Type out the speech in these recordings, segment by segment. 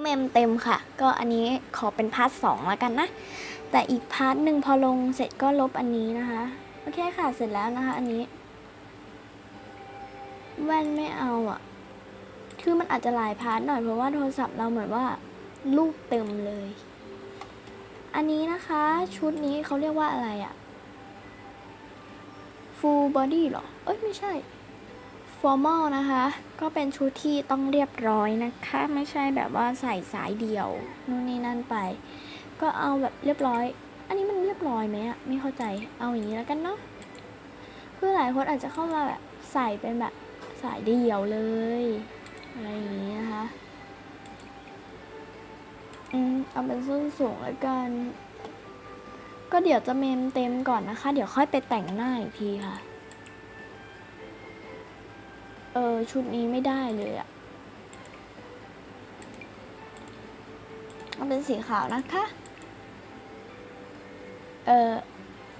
เมมเต็มค่ะ ก็อันนี้ขอเป็นพาร์ทสองแล้วกันนะ แต่อีกพาร์ทหนึ่งพอลงเสร็จก็ลบอันนี้นะคะ โอเคค่ะเสร็จแล้วนะคะ อันนี้ แว่นไม่เอาอะ คือมันอาจจะหลายพาร์ทหน่อยเพราะว่าโทรศัพท์เราเหมือนว่ารูปเต็มเลย อันนี้นะคะ ชุดนี้เขาเรียกว่าอะไรอะ full body หรอ เอ้ยไม่ใช่ formal นะคะ ก็เป็นชุดที่ต้องเรียบร้อยนะคะ ไม่ใช่แบบว่าใส่สายเดี่ยวนู่นนี่นั่นไป ก็เอาแบบเรียบร้อย อันนี้มันเรียบร้อยไหมอะไม่เข้าใจเอาอย่างนี้แล้วกันเนาะเพื่อหลายคนอาจจะเข้ามาแบบใส่เป็นแบบสายเดี่ยวเลยอะไรอย่างนี้นะคะอืมเอาเป็นส้นสูงแล้วกัน ก็เดี๋ยวจะเมมเต็มก่อนนะคะ เดี๋ยวค่อยไปแต่งหน้าอีกทีค่ะ เออ ชุดนี้ไม่ได้เลยอะเอาเป็นสีขาวนะคะ เออ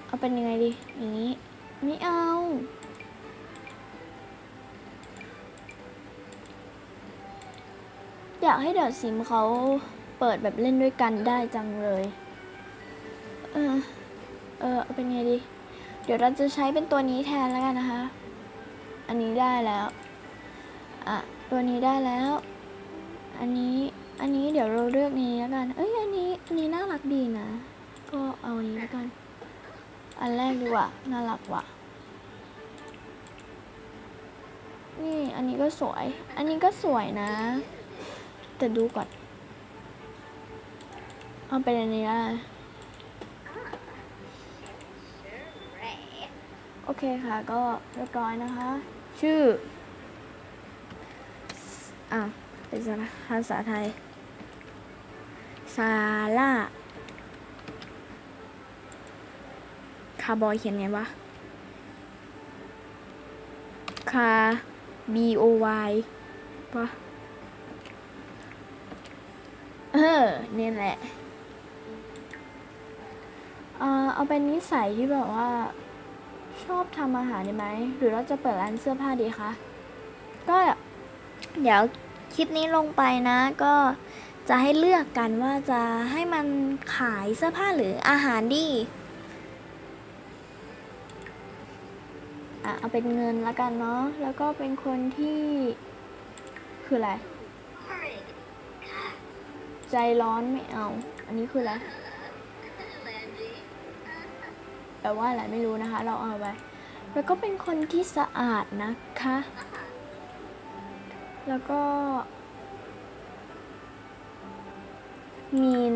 เอาเป็นยังไงดี อย่างนี้ ไม่เอา อยากให้เดอะซิมเขาเปิดแบบเล่นด้วยกันได้จังเลย เออ เออ เอาเป็นไงดี เดี๋ยวเราจะใช้เป็นตัวนี้แทนแล้วกันนะคะ อันนี้ได้แล้ว อะ ตัวนี้ได้แล้ว อันนี้ อันนี้เดี๋ยวเราเลือกนี้แล้วกัน เอ้ย อันนี้ อันนี้น่ารักดีนะ ก็เอาอันนี้แล้วกัน อันแรกดีกว่า น่ารักว่ะ นี่ อันนี้ก็สวย อันนี้ก็สวยนะ แต่ดูก่อน เอาเป็นอันนี้ละโอเคค่ะ ก็เรียบร้อยนะคะ ชื่อ อะเป็นภาษาไทยซาร่าคาร์บอยเขียนไงวะคา B O Y ปะเออเนี่ยแหละเอาเป็นนิสัยที่แบบว่า ชอบทำอาหารดีไหม หรือเราจะเปิดร้านเสื้อผ้าดีคะ ก็ เดี๋ยวคลิปนี้ลงไปนะก็จะให้เลือกกันว่าจะให้มันขายเสื้อผ้าหรืออาหารดีอะเอาเป็นเงินละกันเนาะ แล้วก็เป็นคนที่คืออะไร ใจร้อนไม่เอา อันนี้คืออะไรแปลว่าอะไรไม่รู้นะคะ เราเอาไป แล้วก็เป็นคนที่สะอาดนะคะ แล้วก็มีน